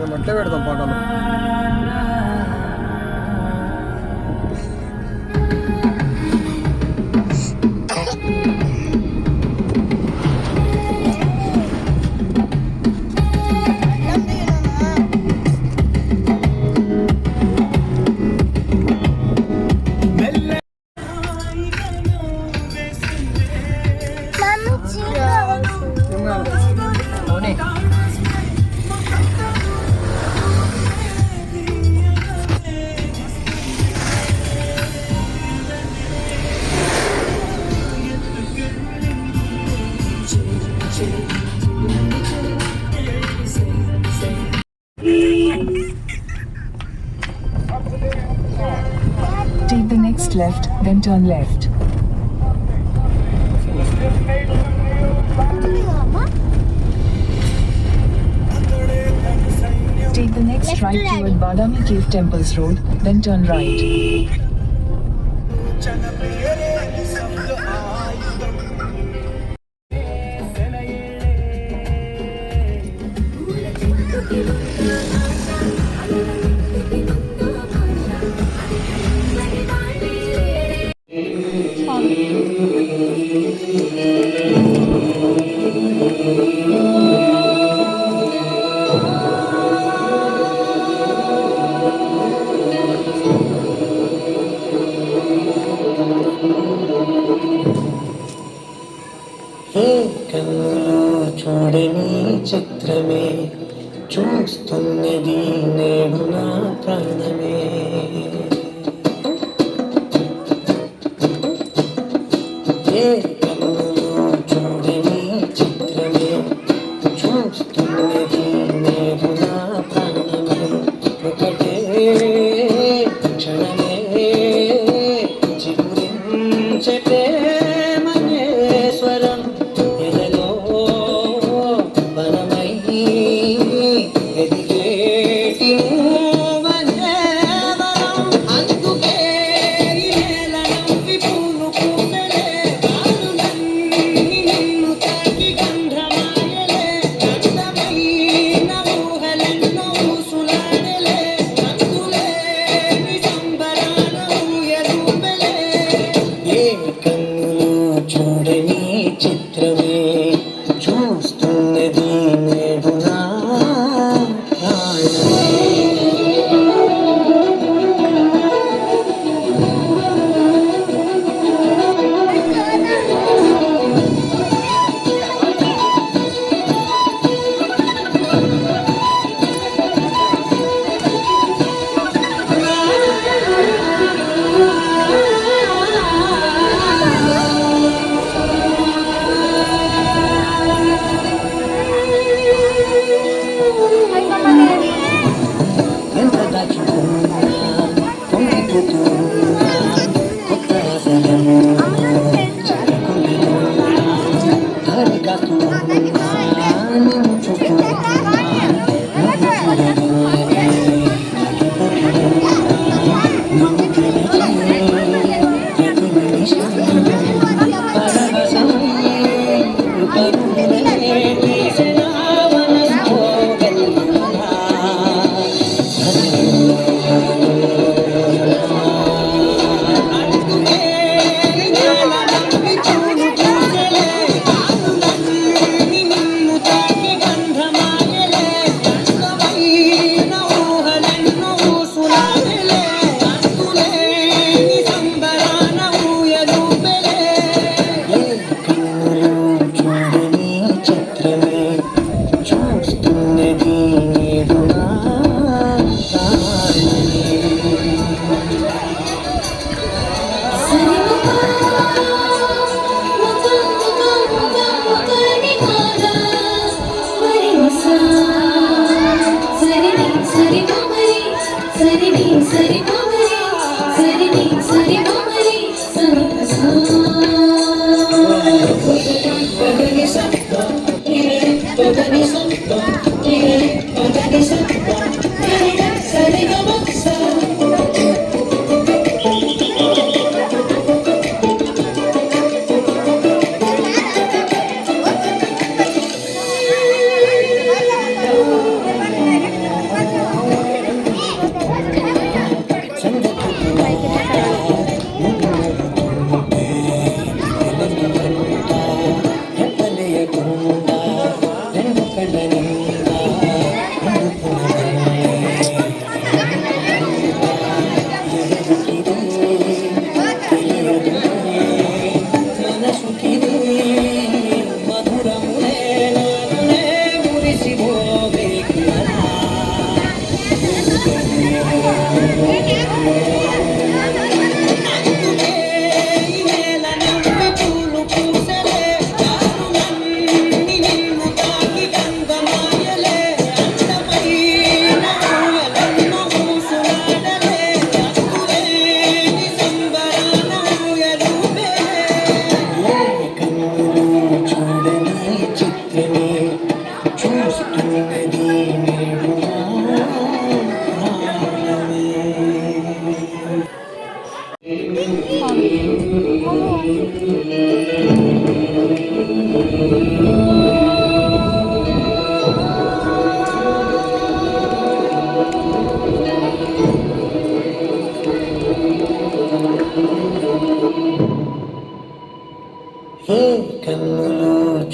మేము అట్లే పెడతాం పాటలు Take the next left, then turn left. Take the next right to right. toward Badami Cave Temples Road, then turn right. చూడని చిత్రమే చూస్తున్నది నేడు నా ప్రాణమే. ఏ కన్నులో చూడని చిత్రమే చూస్తున్నది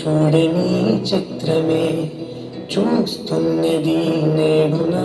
సూర్యుడిని చిత్రమే చూస్తున్నది నేడు నా